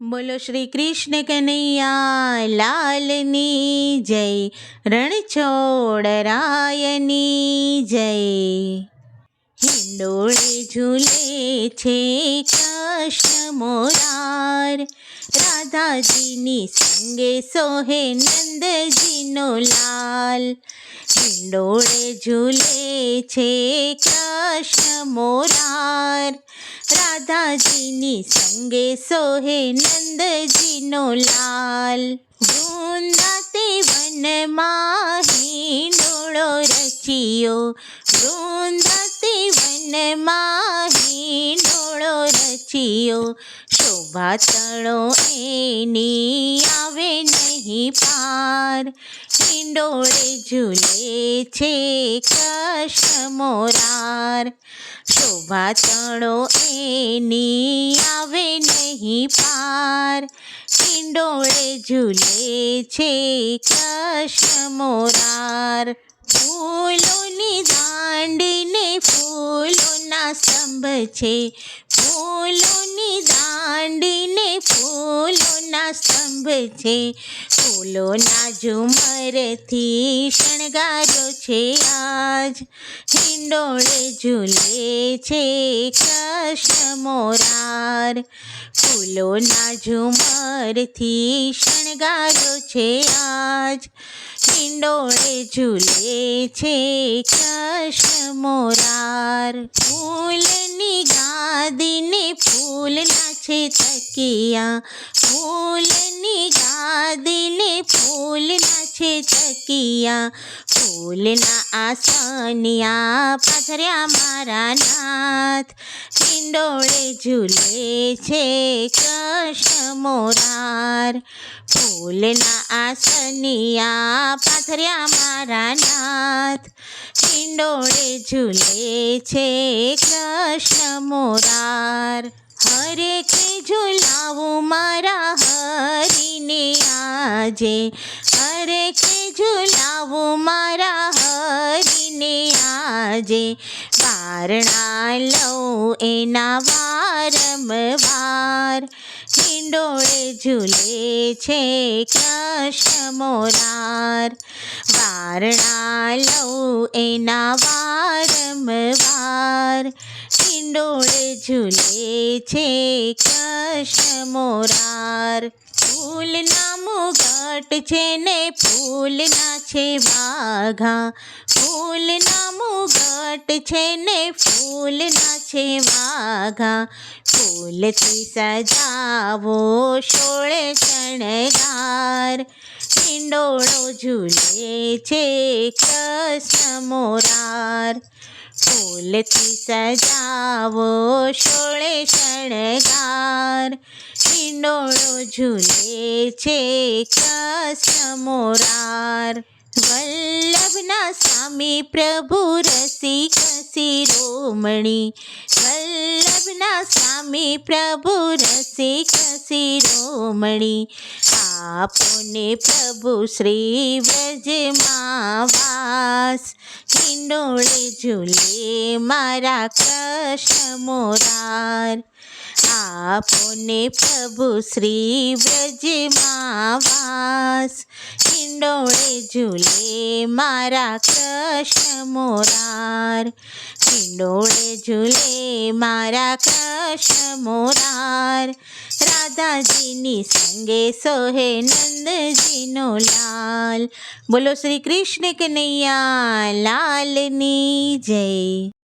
બોલો શ્રી કૃષ્ણ કનૈયા લાલની જય રણછોડરાયની જય. હિંડોળે ઝૂલે છે કૃષ્ણ મોરાર. રાધાજીની સંગે સોહે નંદજીનો લાલ. હિંડોળે ઝૂલે છે કૃષ્ણ મોરાર. રાધાજીની સંગે સોહે નંદજીનો લાલ. વૃંદાતે વનમાં હિંડોળો રચિયો. વૃંદાતે વનમાં હિંડોળો રચિયો શોભા તળો એની આવે નહીં પાર હિંડોળે ઝૂલે છે કૃષ્ણ મોરાર શોભા તળો એની આવે નહીં પાર હિંડોળે ઝૂલે છે કૃષ્ણ મોરાર ફૂલોની દાંડીને ફૂલોના સ્તંભ છે. ફૂલોની દાંડીને ફૂલોના સ્તંભ છે. ફૂલોના ઝુમરથી શણગાર્યો છે આજ. હિંડોળે ઝૂલે છે કૃષ્ણ મોરાર. ફૂલોના ઝુમરથી શણગાર્યો છે આજ. હિંડોળે ઝૂલે છે કૃષ્ણ મોરાર ફૂલની ગાદીને ફૂલના છે તકિયા ફૂલની ગાદીને ફૂલના છે તકિયા ફૂલના આસનિયા પાથર્યા મારા નાથ. હિંડોળે ઝૂલે છે કૃષ્ણ મોરાર. ફૂલના આસનિયા પાથર્યા મારા નાથ. હિંડોળે ઝૂલે છે કૃષ્ણ મોરાર. હરે કે ઝુલાવું મારા હરિને આજે. હરે કે ઝુલાવો મારા હરીને આજે. વારણા લઉં એના વારંવાર. હિંડોળે ઝૂલે છે કૃષ્ણ મોરાર. વારણા લઉં એના વારંવાર. હિંડોળે ઝૂલે છે કૃષ્ણ મુગટ છે ને ફૂલના છે વાઘા. ફૂલના મુગટ છે ને ફૂલના છે વાઘા. ફૂલથી સજાવો શોળે શણગાર. હિંડોળો ઝૂલે છે કૃષ્ણ મોરાર. ફૂલથી સજાવો સોળે શણગાર. હિંડોળો ઝૂલે છે કૃષ્ણ મોરાર વલ્લભના સ્વામી પ્રભુ રસિક શિરોમણી વલ્લભના સ્વામી પ્રભુ રસિક શિરોમણી આપોને પ્રભુ શ્રી વ્રજમાં વાસ. હિંડોળે ઝૂલે મારા કૃષ્ણ મોરાર. આપોને પ્રભુ શ્રી વ્રજમાં વાસ. હિંડોળે ઝૂલે મારા કૃષ્ણ મોરાર. હિંડોળે ઝૂલે મારા કૃષ્ણ મોરાર. રાધાજીની સંગે સોહે નંદજીનો લાલ બોલો શ્રી કૃષ્ણ કનૈયા લાલની જય